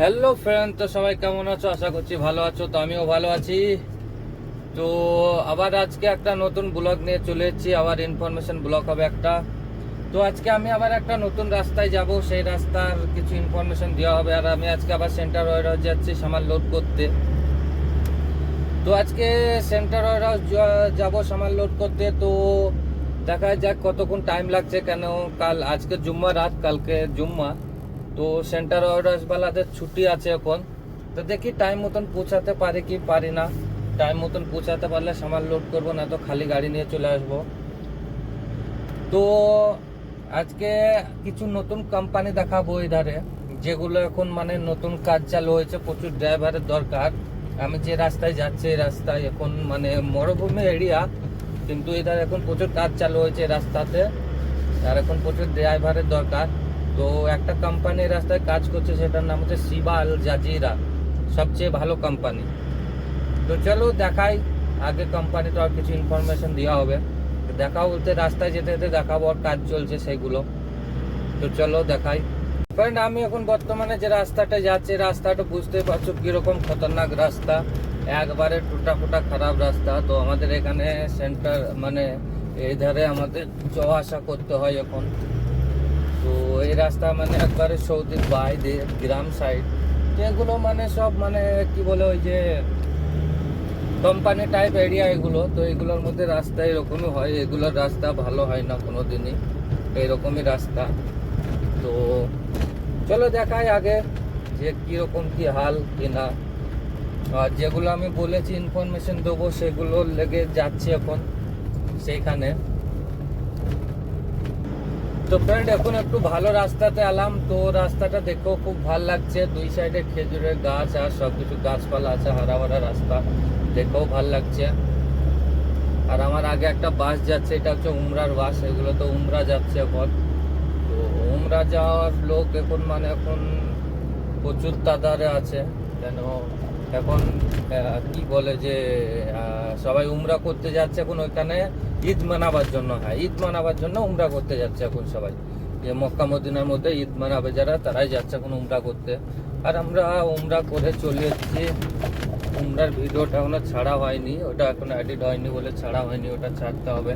Hello friend তো সবাই কেমন আছো? আশা করছি ভালো আছো, তো আমিও ভালো আছি। তো আবার আজকে একটা নতুন ব্লগ নিয়ে চলে এসেছি। আবার ইনফরমেশন ব্লগ হবে একটা। তো আজকে আমি আবার একটা নতুন রাস্তায় যাব। সেই রাস্তার কিছু ইনফরমেশন দেওয়া হবে। আর আমি আজকে আবার সেন্টার ওয়ার হাউস যাচ্ছি সামাল লোড করতে। তো আজকে সেন্টার ওয়ার হাউস যাব সামাল লোড করতে। তো দেখা যাক কতক্ষণ টাইম লাগছে কেন। কাল, আজকে জুম্মা রাত, কালকে জুম্মা। তো সেন্টার ওয়ার্ডার্সওয়ালাদের ছুটি আছে এখন। তো দেখি টাইম মতন পৌঁছাতে পারি কি পারি না। টাইম মতন পৌঁছাতে পারলে সামান লোড করব, না তো খালি গাড়ি নিয়ে চলে আসব। তো আজকে কিছু নতুন কোম্পানি দেখাবো ধারে যেগুলো এখন মানে নতুন কাজ চালু হয়েছে, প্রচুর ড্রাইভারের দরকার। আমি যে রাস্তায় যাচ্ছি, এই রাস্তায় এখন মানে মরুভূমি এরিয়া কিন্তু এধারে এখন প্রচুর কাজ চালু হয়েছে রাস্তাতে। আর এখন প্রচুর ড্রাইভারের দরকার। তো একটা কোম্পানি রাস্তায় কাজ করছে, সেটার নাম হচ্ছে শিবা আল জাজিরা, সবচেয়ে ভালো কোম্পানি তো চলো দেখাই, আগে কোম্পানিটা আর কিছু ইনফরমেশন দেওয়া হবে। দেখা বলতে রাস্তায় যেতে যেতে দেখাবো আর কাজ চলছে সেইগুলো তো চলো দেখাই। কারণ আমি এখন বর্তমানে যে রাস্তাটা যাচ্ছে রাস্তাটা বুঝতে পারছ কীরকম খতরনাক রাস্তা। একবারে টুটা ফুটা খারাপ রাস্তা। তো আমাদের এখানে সেন্টার মানে এই ধারে আমাদের যাওয়া আসা করতে হয় এখন। তো এই রাস্তা মানে একবারে সৌদির বাইরে গ্রাম সাইড এগুলো মানে সব মানে কি বলে ওই যে কোম্পানি টাইপ এরিয়া এগুলো, তো এগুলোর মধ্যে রাস্তা এরকমই হয়। এগুলোর রাস্তা ভালো হয় না কোনো দিনই এরকমই রাস্তা। তো চলো দেখাই আগে যে কীরকম কি হাল কি না। আর যেগুলো আমি বলেছি ইনফরমেশন দেবো সেগুলো লেগে যাচ্ছে এখন সেইখানে। তো ফ্রেন্ড এখন একটু ভালো রাস্তাতে এলাম। তো রাস্তাটা দেখেও খুব ভালো লাগছে। দুই সাইডে খেজুরের গাছ আর সব কিছু গাছপালা আছে হারা ভরা রাস্তা। দেখেও ভালো লাগছে। আর আমার আগে একটা বাস যাচ্ছে, এটা হচ্ছে উমরার বাস এগুলো তো উমরা যাচ্ছে এখন। তো উমরা যাওয়ার লোক এখন মানে এখন প্রচুর তাদারে আছে। কেন এখন কি বলে যে সবাই উমরা করতে যাচ্ছে এখন ওইখানে। ঈদ মানাবার জন্য হ্যাঁ ঈদ মানাবার জন্য উমরা করতে যাচ্ছে এখন সবাই। যে মক্কা মদিনার মধ্যে ঈদ মানাবে যারা, তারাই যাচ্ছে এখন উমরা করতে। আর আমরা উমরা করে চলে এসেছি। উমরার ভিডিওটা এখনও ছাড়া হয়নি, ওটা এখনও এডিট হয়নি বলে ছাড়া হয়নি, ওটা ছাড়তে হবে।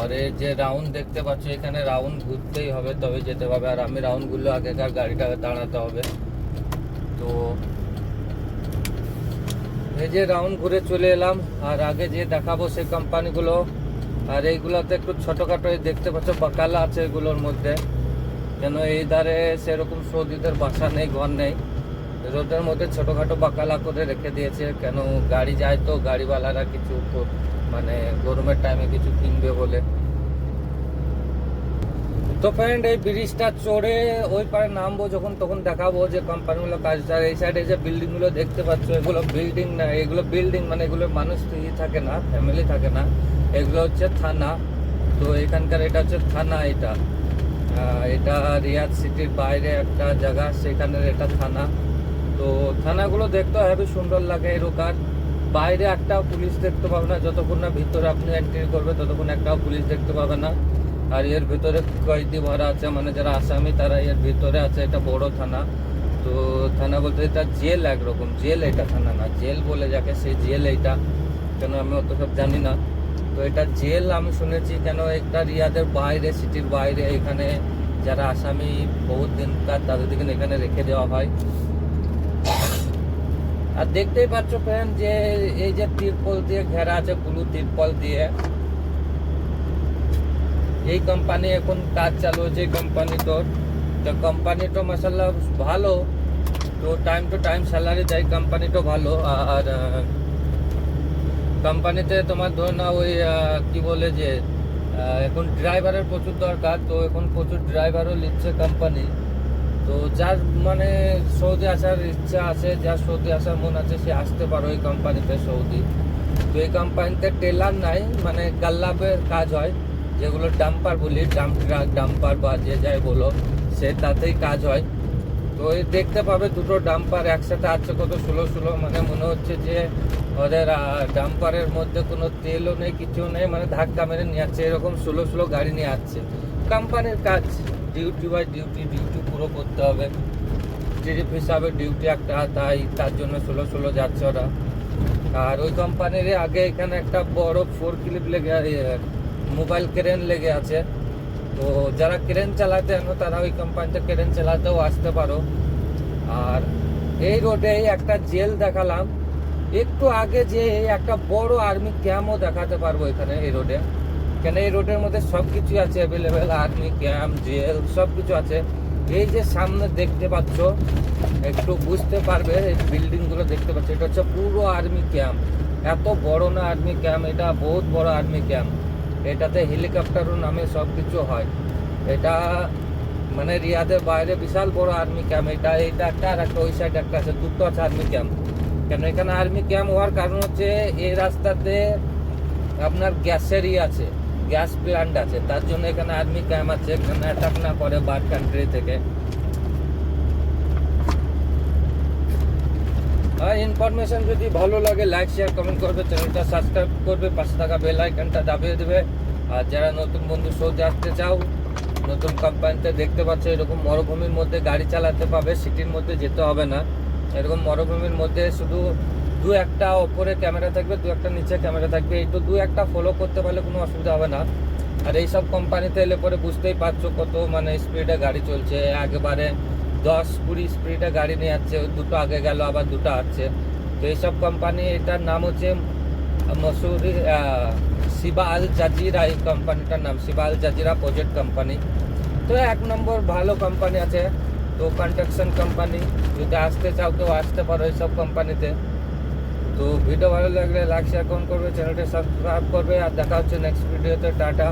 আর এই যে রাউন্ড দেখতে পাচ্ছ, এখানে রাউন্ড ঘুরতেই হবে, তবে যেতে হবে। আর আমি রাউন্ড ঘুরলে আগেকার গাড়িটা দাঁড়াতে হবে। তো যে রাউন্ড ঘুরে চলে এলাম, আর আগে যে দেখাবো সেই কোম্পানিগুলো আর এইগুলোতে একটু ছোটোখাটো দেখতে পাচ্ছ, বাকালা আছে এগুলোর মধ্যে। কেন এই ধারে সেরকম সৌদিদের বাসা নেই, ঘর নেই। রোদের মধ্যে ছোটোখাটো বাকালা করে রেখে দিয়েছে, কেন গাড়ি যায় তো গাড়িওয়ালারা কিছু মানে গরমের টাইমে কিছু কিনবে বলে। তো ফ্রেন্ড এই ব্রিজটা চড়ে ওই পারে নামবো যখন, তখন দেখাবো যে কোম্পানিগুলো কাজ এই সাইডে যে বিল্ডিংগুলো দেখতে পাচ্ছ, এগুলো বিল্ডিং না, এগুলো বিল্ডিং মানে এগুলো মানুষ তো ই থাকে না ফ্যামিলি থাকে না, এগুলো হচ্ছে থানা। তো এখানকার এটা হচ্ছে থানা এটা। এটা রিয়াদ সিটির বাইরে একটা জায়গা, সেখানের এটা থানা। তো থানাগুলো দেখতে হেবি, সুন্দর লাগে এরকার বাইরে একটাও পুলিশ দেখতে পাবে না, যতক্ষণ না ভিতরে আপনি এন্ট্রি করবে, ততক্ষণ একটাও পুলিশ দেখতে পাবে না। আর এর ভিতরে কয়েদি ভরা আছে মানে যারা আসামি, তারা এর ভিতরে আছে। এটা বড় থানা। তো থানা বলতে এটা জেল একরকম। জেল এটা থানা না। জেল বলে যাকে সেই জেল এইটা। কেন আমি অত সব জানি না। তো এটা জেল আমি শুনেছি, কেন একটা রিয়াদের বাইরে, সিটির বাইরে, এখানে যারা আসামি, বহুত দিনকার তাদেরকে এখানে রেখে দেওয়া হয়। আর দেখতেই পাচ্ছ ফ্রেন্ড যে এই যে তিরপল দিয়ে ঘেরা আছে, ব্লু তিরপল দিয়ে এই কোম্পানি এখন কাজ চালু হয়েছে, এই কোম্পানিটোর তো কোম্পানিটা মাসাল্লাহ ভালো, তো টাইম টু টাইম স্যালারি দেয় কোম্পানিটা ভালো। আর কোম্পানিতে তোমার ধর না ওই কি বলে যে এখন ড্রাইভারের প্রচুর দরকার, তো এখন প্রচুর ড্রাইভারও নিচ্ছে কোম্পানি তো যার মানে সৌদি আসার ইচ্ছা আছে, যার সৌদি আসার মন আছে, সে আসতে পারো এই কোম্পানিতে সৌদি। তো এই কোম্পানিতে টেলার নাই মানে গাল্লাপের কাজ হয়। যেগুলো ডাম্পার বলি ডাম্প ট্রাক, ডাম্পার বা যে যাই বলো, সে তাতেই কাজ হয়। তো দেখতে পাবে দুটো ডাম্পার একসাথে আছে কত ষোলো ষোলো মানে মনে হচ্ছে যে ওদের ডাম্পারের মধ্যে কোনো তেলও নেই, কিছু নেই মানে ধাক্কা মেরে নিয়ে যাচ্ছে, এরকম ষোলো ষোলো গাড়ি নিয়ে আসছে কোম্পানির কাজ ডিউটি বাই ডিউটি ডিউটি পুরো করতে হবে। স্টিরিপ হিসাবে ডিউটি একটা, তাই তার জন্য ষোলো ষোলো যাচ্ছে ওরা। আর ওই কোম্পানির আগে এখানে একটা বড় ফোর ক্লিপ লেগে মোবাইল ক্রেন লেগে আছে। তো যারা ক্রেন চালাতে জানো তারা ওই কোম্পানিতে ক্রেন চালাতেও আসতে পারো। আর এই রোডে একটা জেল দেখালাম। একটু আগে যে একটা বড় আর্মি ক্যাম্পও দেখাতে পারব এখানে, এই রোডে। কেন এই রোডের মধ্যে সব কিছু আছে অ্যাভেলেবেল আর্মি ক্যাম্প জেল সব কিছু আছে। এই যে সামনে দেখতে পাচ্ছ, একটু বুঝতে পারবে, এই বিল্ডিংগুলো দেখতে পাচ্ছ। এটা হচ্ছে পুরো আর্মি ক্যাম্প এত বড় না আর্মি ক্যাম্প এটা বহুত বড় আর্মি ক্যাম্প এটাতে হেলিকপ্টারও নামে সব কিছু হয়। এটা মানে রিয়াদের বাইরে বিশাল বড় আর্মি ক্যাম্প এটা এটা একটা আর একটা ওই সাইড একটা আছে, দুটো আছে আর্মি ক্যাম্প কেন এখানে আর্মি ক্যাম্প হওয়ার কারণ হচ্ছে এই রাস্তাতে আপনার গ্যাসেরই আছে, গ্যাস প্ল্যান্ট আছে। তার জন্য এখানে আর্মি ক্যাম্প আছে। এখানে অ্যাটাক না করে বার কান্ট্রি থেকে। ইনফরমেশন যদি ভালো লাগে লাইক শেয়ার কমেন্ট করবে চ্যানেলটা সাবস্ক্রাইব করবে, পাশে থাকা বেল আইকনটা দাবিয়ে দেবে। আর যারা নতুন বন্ধু শোতে আসতে চাও, নতুন কোম্পানিতে দেখতে পাচ্ছ, এরকম মরুভূমির মধ্যে গাড়ি চালাতে পাবে সিটির মধ্যে যেতে হবে না। এরকম মরুভূমির মধ্যে শুধু দু একটা ওপরে ক্যামেরা থাকবে, দু একটা নিচে ক্যামেরা থাকবে। তো দু একটা ফলো করতে পারলে কোনো অসুবিধা হবে না। আর এইসব কোম্পানিতে এলে পরে বুঝতেই পারছ কত মানে স্পিডে গাড়ি চলছে। একেবারে দশ কুড়ি স্পিডে গাড়ি নিয়ে যাচ্ছে, দুটো আগে গেল, আবার দুটো আসছে। তো এইসব কোম্পানি এটার নাম হচ্ছে মসুরি শিবা আল জাজিরা, এই কোম্পানিটার নাম, Shiba Al Jazira project company তো এক নম্বর ভালো কোম্পানি আছে, তো কনস্ট্রাকশন কোম্পানি যদি আসতে চাও তো আসতে পারো এইসব কোম্পানিতে তো ভিডিও ভালো লাগলে লাইক শেয়ার করবে চ্যানেলটা সাবস্ক্রাইব করবে, আর দেখা হচ্ছে নেক্সট ভিডিওতে টাটা।